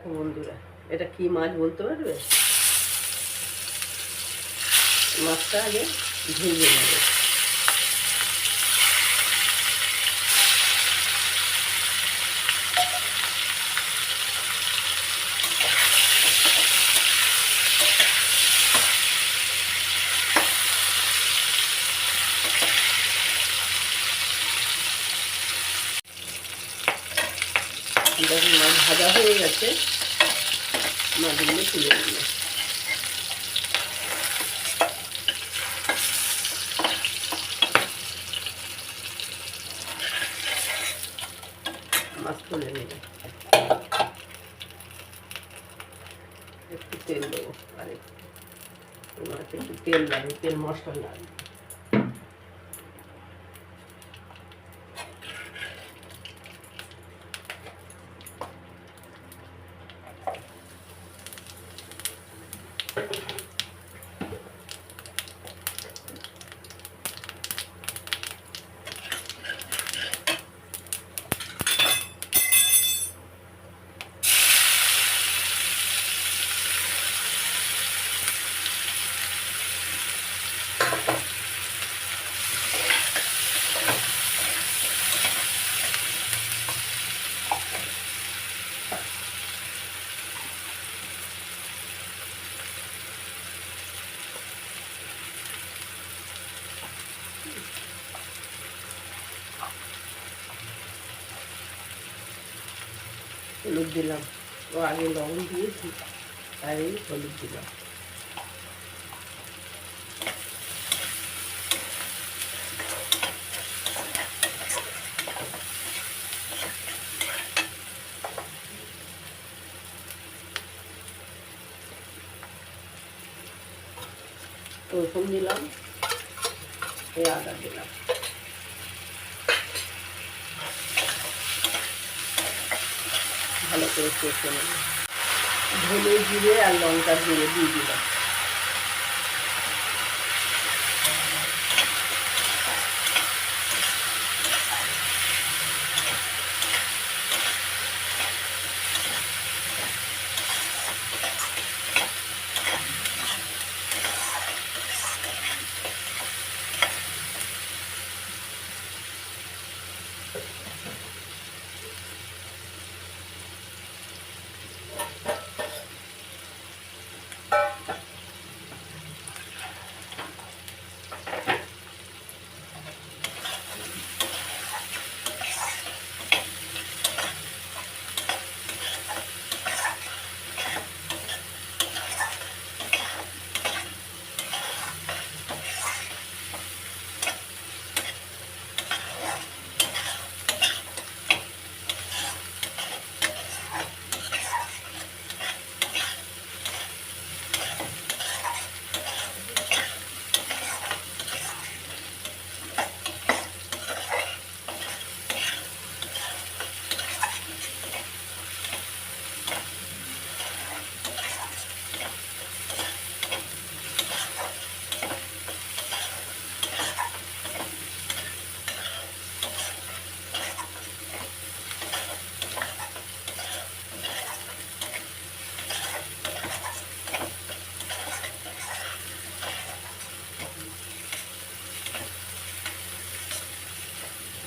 দেখো বন্ধুরা এটা কি মাছ বলতে পারবে? মাছটা আগে ভেজে নেবে। দেখুন, মাছ ভাজা হয়ে গেছে। মাছগুলো তুলে দিলে মাছ তুলে নেবে একটু তেল দেবো, আর একটু তেল লাগবে তেল মশলা লাগবে হলুদ দিলাম ও আগে লবণ দিয়েছি আর এই হলুদ দিলাম রসুন দিলাম আদা দিলাম ভালো করে কষে ধনে জিরে আর লঙ্কা জিরে দিয়ে দিলাম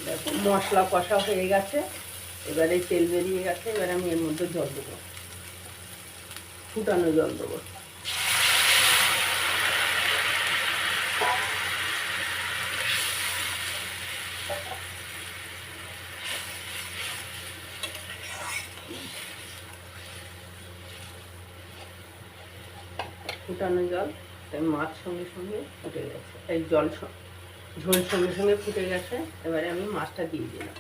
দেখো মশলা কষা হয়ে গেছে। এবারে তেল বেরিয়ে গেছে, এবারে আমি এর মধ্যে জল দেবো। ফুটানো জল দেবো। ফুটানো জল, তাই মাছ সঙ্গে সঙ্গে ফুটে গেছে। এই জল ঝোল সঙ্গে সঙ্গে ফুটে গেছে, এবারে আমি মাছটা দিয়ে দিলাম।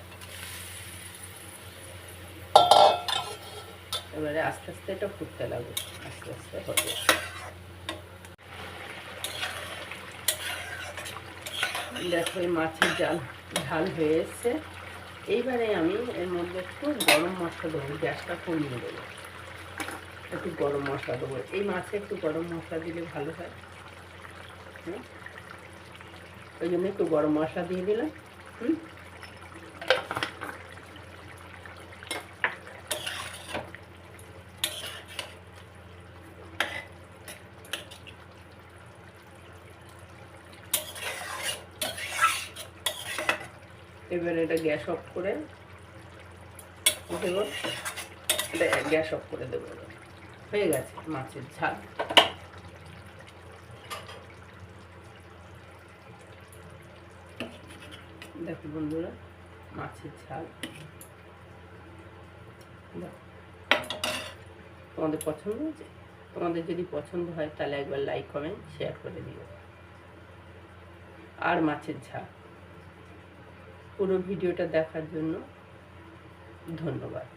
এবারে আস্তে আস্তে এটা ফুটতে লাগবে, আস্তে আস্তে হবে। দেখো এই মাছের জাল, ঝাল হয়ে এসছে। এইবারে আমি এর মধ্যে একটু গরম মশলা দেবো গ্যাসটা কমিয়ে দেবো। একটু গরম মশলা দেবো। এই মাছে একটু গরম মশলা দিলে ভালো হয়। হুম? ওই জন্য একটু গরম মশলা দিয়ে দিলাম এবার এটা গ্যাস অফ করে দেব। এটা গ্যাস অফ করে দেবো। হয়ে গেছে মাছের ঝাল। দেখো বন্ধুরা, মাছের ঝাল। তোমাদের পছন্দ হয়েছে? তোমাদের যদি পছন্দ হয়, তাহলে একবার লাইক কমেন্ট শেয়ার করে দিও। আর মাছের ঝাল। পুরো ভিডিওটা দেখার জন্য ধন্যবাদ।